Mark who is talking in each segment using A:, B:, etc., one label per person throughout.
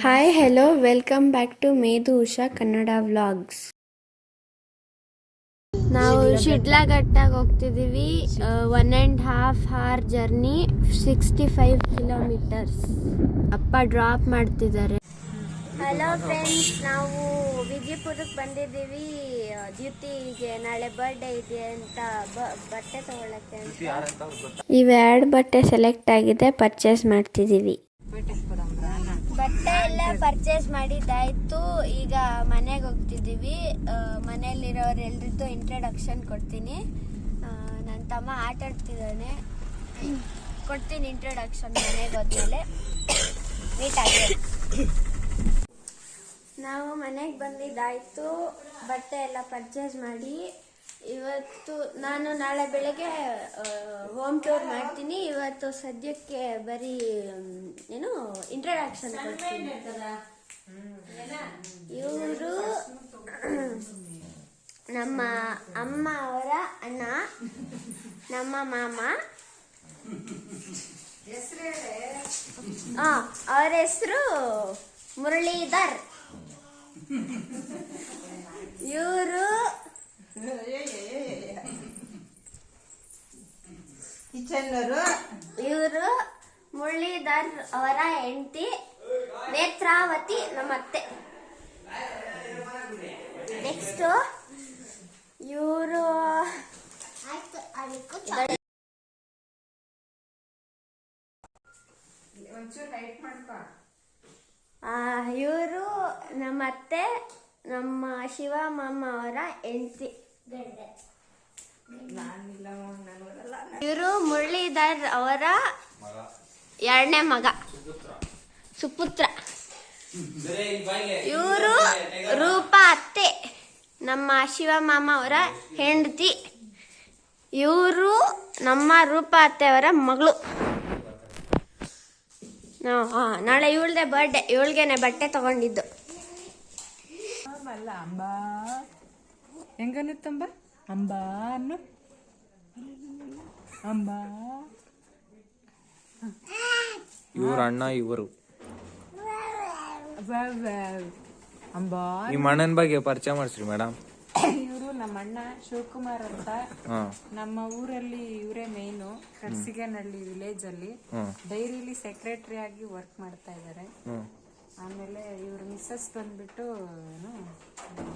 A: Hi hello welcome back to ಮೇದು Usha Kannada vlogs ನಾವು ಶಿಡ್ಲಘಟ್ಟಾಗ ಹೋಗ್ತಿದ್ದೀವಿ one and half hour journey sixty five kilometres ಅಪ್ಪ drop ಮಾಡ್ತಿದ್ದಾರೆ. Hello friends ನಾವು ವಿಜಯಪುರಕ್ಕೆ ಬಂದಿದ್ದೀವಿ. ದ್ಯುತಿಗೆ ನಾಳೆ ಬರ್ಡೇ ಇದೆ ಅಂತ ಬ- ಬಟ್ಟೆ ತಗೊಳಕ್ಕೆ ಅಂತ. ಇವೆರಡು ಬಟ್ಟೆ ಸೆಲೆಕ್ಟ್ ಆಗಿದೆ ಪರ್ಚೇಸ್ ಮಾಡ್ತಿದ್ದೀವಿ. ಬಟ್ಟೆ ಎಲ್ಲ ಪರ್ಚೇಸ್ ಮಾಡಿದ್ದಾಯ್ತು. ಈಗ ಮನೆಗೆ ಹೋಗ್ತಿದ್ದೀವಿ. ಮನೆಯಲ್ಲಿರೋರೆಲ್ರಿಗೂ ಇಂಟ್ರಡಕ್ಷನ್ ಕೊಡ್ತೀನಿ. ನನ್ನ ತಮ್ಮ ಆಟ ಆಡ್ತಿದ್ದಾನೆ ಕೊಡ್ತೀನಿ ಇಂಟ್ರಡಕ್ಷನ್ ಮನೆಗೆ ಹೋದ್ಮೇಲೆ. ನೀಟಾಗಿ ನಾವು ಮನೆಗೆ ಬಂದಿದ್ದಾಯ್ತು. ಬಟ್ಟೆ ಎಲ್ಲ ಪರ್ಚೇಸ್ ಮಾಡಿ. ಇವತ್ತು ನಾನು ನಾಳೆ ಬೆಳಗ್ಗೆ ಹೋಮ್ ಟೂರ್ ಮಾಡ್ತೀನಿ. ಇವತ್ತು ಸದ್ಯಕ್ಕೆ ಬರೀ ಏನು ಇಂಟ್ರಡಕ್ಷನ್ ಕೊಡ್ತೀನಿ. ಇವರು ನಮ್ಮ ಅಮ್ಮ ಅವರ ಅಣ್ಣ, ನಮ್ಮ ಮಾಮ. ಅವರ ಅವ್ರ ಹೆಸರು ಮುರಳೀಧರ್. ಇವರು
B: ಕಿಚನ್ನರು
A: ಇವರು ಮುರಳೀಧರ್ ಅವರ ಹೆಂಡತಿ ನೇತ್ರಾವತಿ ನಮ್ಮ ಅತ್ತೆ ನೆಕ್ಸ್ಟ್ ಇವರು
B: ಒಂಚೂರು ಲೈಟ್ ಮಾಡ್ಕೊ
A: ಇವರು ನಮ್ಮ ಅತ್ತೆ ನಮ್ಮ ಶಿವ ಮಾಮ ಅವರ ಹೆಂಡತಿ ಇವರು ಮುರಳೀಧರ್ ಅವರ ಎರಡನೇ ಮಗ. ಸುಪುತ್ರ. ಇವರು ರೂಪಾ ಅತ್ತೆ. ನಮ್ಮ ಶಿವ ಮಾಮ ಅವರ ಹೆಂಡತಿ. ಇವರು ನಮ್ಮ ರೂಪಾ ಅತ್ತೆ ಅವರ ಮಗಳು. ಹಾ ನಾಳೆ ಇವಳದೇ ಬರ್ಡೇ ಇವಳಿಗೆನೆ ಬಟ್ಟೆ ತಗೊಂಡಿದ್ದು.
B: ಅಲ್ಲ ಅಂಬಾ. ಹೆಂಗನ್ನುತ್ತಂಬ ಅಂಬಾ? ಅನ್ನು. ಅಂಬಾ.
C: ಇವ್ರ ಅಣ್ಣ ಇವರು.
B: ಅಂಬಾ
C: ನಿಮ್ಮ ಅಣ್ಣನ ಬಗ್ಗೆ ಪರಿಚಯ ಮಾಡಿಸ್ರಿ ಮೇಡಮ್.
B: ಇವರು ನಮ್ಮ ಅಣ್ಣ ಶಿವಕುಮಾರ್ ಅಂತ. ನಮ್ಮ ಊರಲ್ಲಿ ಇವರೇ ಮೇನು ಕರ್ಸಿಗೆನಹಳ್ಳಿ ವಿಲೇಜ್ ಅಲ್ಲಿ. ಡೈರಿಲಿ ಸೆಕ್ರೆಟರಿ ಆಗಿ ವರ್ಕ್ ಮಾಡ್ತಾ ಇದ್ದಾರೆ ಆಮೇಲೆ ಇವ್ರ ಮಿಸ್ಸಸ್ ಬಂದ್ಬಿಟ್ಟು ಏನು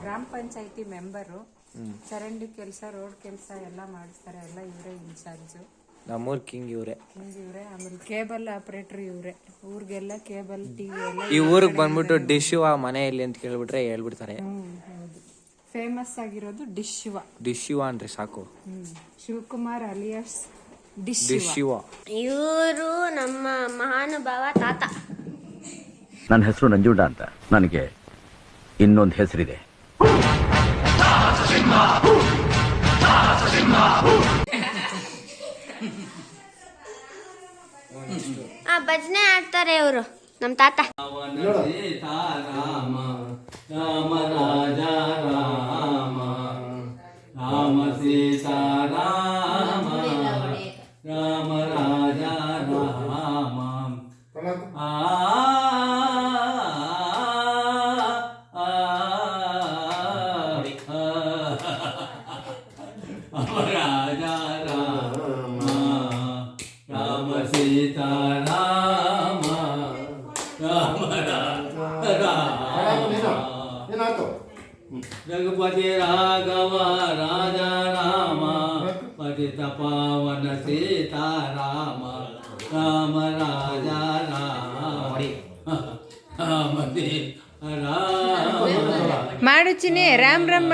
B: ಗ್ರಾಮ ಪಂಚಾಯತಿ ಮೆಂಬರು ಚರಂಡಿ ಕೆಲಸ ರೋಡ್ ಕೆಲಸ ಎಲ್ಲ ಮಾಡಿಸ್ತಾರೆ. ಎಲ್ಲ ಇವರೇ ಇನ್ಚಾರ್ಜು
C: ನಮ್ಮೂರ್ ಕಿಂಗ್ ಇವ್ರೆ.
B: ಹಿಂಗೆ ಇವ್ರೆ ಆಮೇಲೆ ಕೇಬಲ್ ಆಪರೇಟರ್ ಇವ್ರೆ. ಊರಿಗೆಲ್ಲ ಕೇಬಲ್ ಟಿವಿ ಎಲ್ಲ
C: ಈ ಊರಿಗೆ ಬಂದ್ಬಿಟ್ಟು ಡಿಶ್ ಆ ಮನೆಯಲ್ಲಿ ಅಂತ ಕೇಳ್ಬಿಟ್ರೆ ಹೇಳ್ಬಿಡ್ತಾರೆ.
B: ಹ್ಮ್ ಹೌದು. ಫೇಮಸ್ ಆಗಿರೋದು ಡಿಶ್ ಶಿವ
C: ಡಿಶ್ ಶಿವ ಅನ್ರಿ ಸಾಕು.
B: ಹ್ಮ್ Shivakumar alias dish
C: dish Shiva
A: ಇವರು ನಮ್ಮ ಮಹಾನುಭಾವ ತಾತ.
D: ನನ್ನ ಹೆಸರು ನಂಜುಂಡ ಅಂತ. ನನಗೆ ಇನ್ನೊಂದು ಹೆಸರಿದೆ.
A: ಆ ಭಜನೆ ಆಡ್ತಾರೆ ಅವರು ನಮ್ಮ ತಾತ.
E: ರಾಮ ರಾಮ ರಾಜ ರಾಮ ರಾಮ ರಘುಪತಿ ರಾಘವ ರಾಜ ರಾಮ ಪತಿತ ಪಾವನ ಸೀತಾರಾಮ ರಾಮ ರಾಜ ರಾಮ ರಾಮ ದೇ ರಾಮ
B: ಮಾಡು ಚಿನಿ ರಾಮ್ ರಾಮ್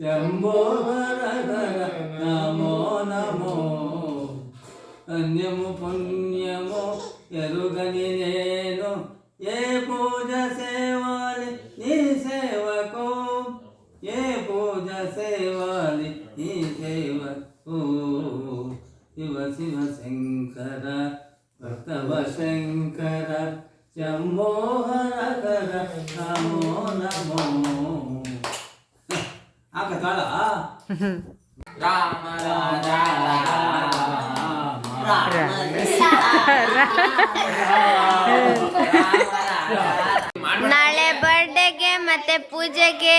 E: శంభో నమో నమో. ధన్యము పుణ్యము ఎరుగని నేను ఏ పూజ సేవాలి నీ సేవకు? ఏ పూజ సేవాలి నీ సేవకు? శివ శివ శంకర భక్తవ శంకర శంభో
A: ನಾಳೆ ಬರ್ಡೇಗೆ ಮತ್ತೆ ಪೂಜೆಗೆ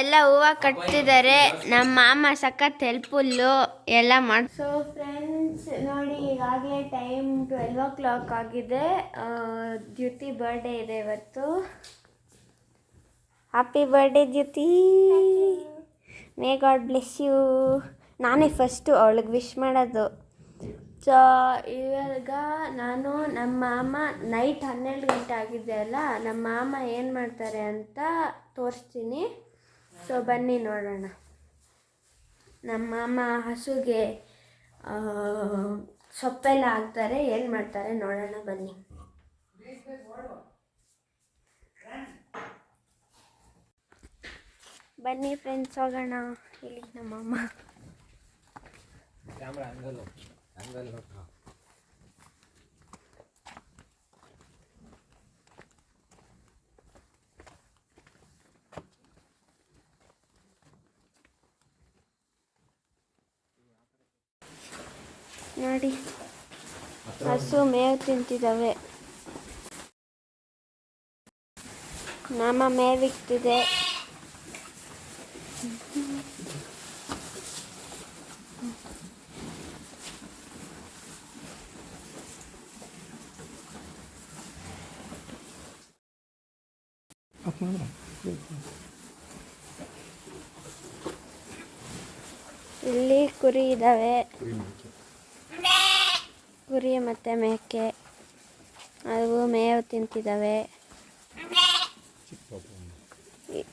A: ಎಲ್ಲ ಹೂವು ಕಟ್ತಿದ್ದಾರೆ ನಮ್ಮ ಮಾಮ ಸಖತ್ ಹೆಲ್ಪ್ಫುಲ್ಲು ಎಲ್ಲ ಮಾಡಿ ಸೊ ಫ್ರೆಂಡ್ಸ್ ನೋಡಿ, ಈಗಾಗಲೇ ಟೈಮ್ ಟ್ವೆಲ್ವ್ ಓ ಕ್ಲಾಕ್ ಆಗಿದೆ ದ್ಯುತಿ ಬರ್ಡೇ ಇದೆ ಇವತ್ತು. Happy birthday Dyuti. May God bless you ನಾನೇ ಫಸ್ಟು ಅವಳಿಗೆ ವಿಶ್ ಮಾಡೋದು. ಸೊ ಇವಾಗ ನಾನು ನಮ್ಮ ಮಾಮ ನೈಟ್ ಹನ್ನೆರಡು ಗಂಟೆ ಆಗಿದೆ ಅಲ್ಲ, ನಮ್ಮ ಮಾಮ ಏನು ಮಾಡ್ತಾರೆ ಅಂತ ತೋರಿಸ್ತೀನಿ. ಸೊ ಬನ್ನಿ ನೋಡೋಣ. ನಮ್ಮ ಮಾಮ ಹಸುಗೆ ಸೊಪ್ಪೆಲ್ಲ ಹಾಕ್ತಾರೆ, ಏನು ಮಾಡ್ತಾರೆ ನೋಡೋಣ ಬನ್ನಿ. ಬನ್ನಿ ಫ್ರೆಂಡ್ಸ್ ಹೋಗೋಣ. ಇಲ್ಲಿ ನಮ್ಮ ಅಮ್ಮ. ನೋಡಿ. ಹಸು ಮೇವು ತಿಂತಿದ್ದಾವೆ ನಮ್ಮ ಮೇವಿಕ್ತಿದೆ ಇಲ್ಲಿ ಕುರಿ ಇದಾವೆ. ಕುರಿ ಮತ್ತೆ ಮೇಕೆ. ಅವು ಮೇವು ತಿಂತಿದ್ದಾವೆ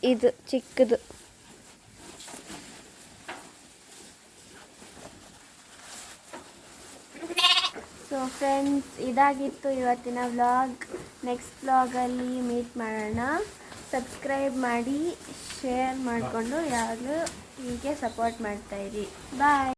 A: ಇದು ಚಿಕ್ಕದು. ಸೊ ಫ್ರೆಂಡ್ಸ್ ಇದಾಗಿತ್ತು ಇವತ್ತಿನ ವ್ಲಾಗ್ ನೆಕ್ಸ್ಟ್ ವ್ಲಾಗಲ್ಲಿ ಮೀಟ್ ಮಾಡೋಣ. ಸಬ್ಸ್ಕ್ರೈಬ್ ಮಾಡಿ ಶೇರ್ ಮಾಡಿಕೊಂಡು ಯಾವಾಗಲೂ ಹೀಗೆ ಸಪೋರ್ಟ್ ಮಾಡ್ತಾಯಿರಿ ಬಾಯ್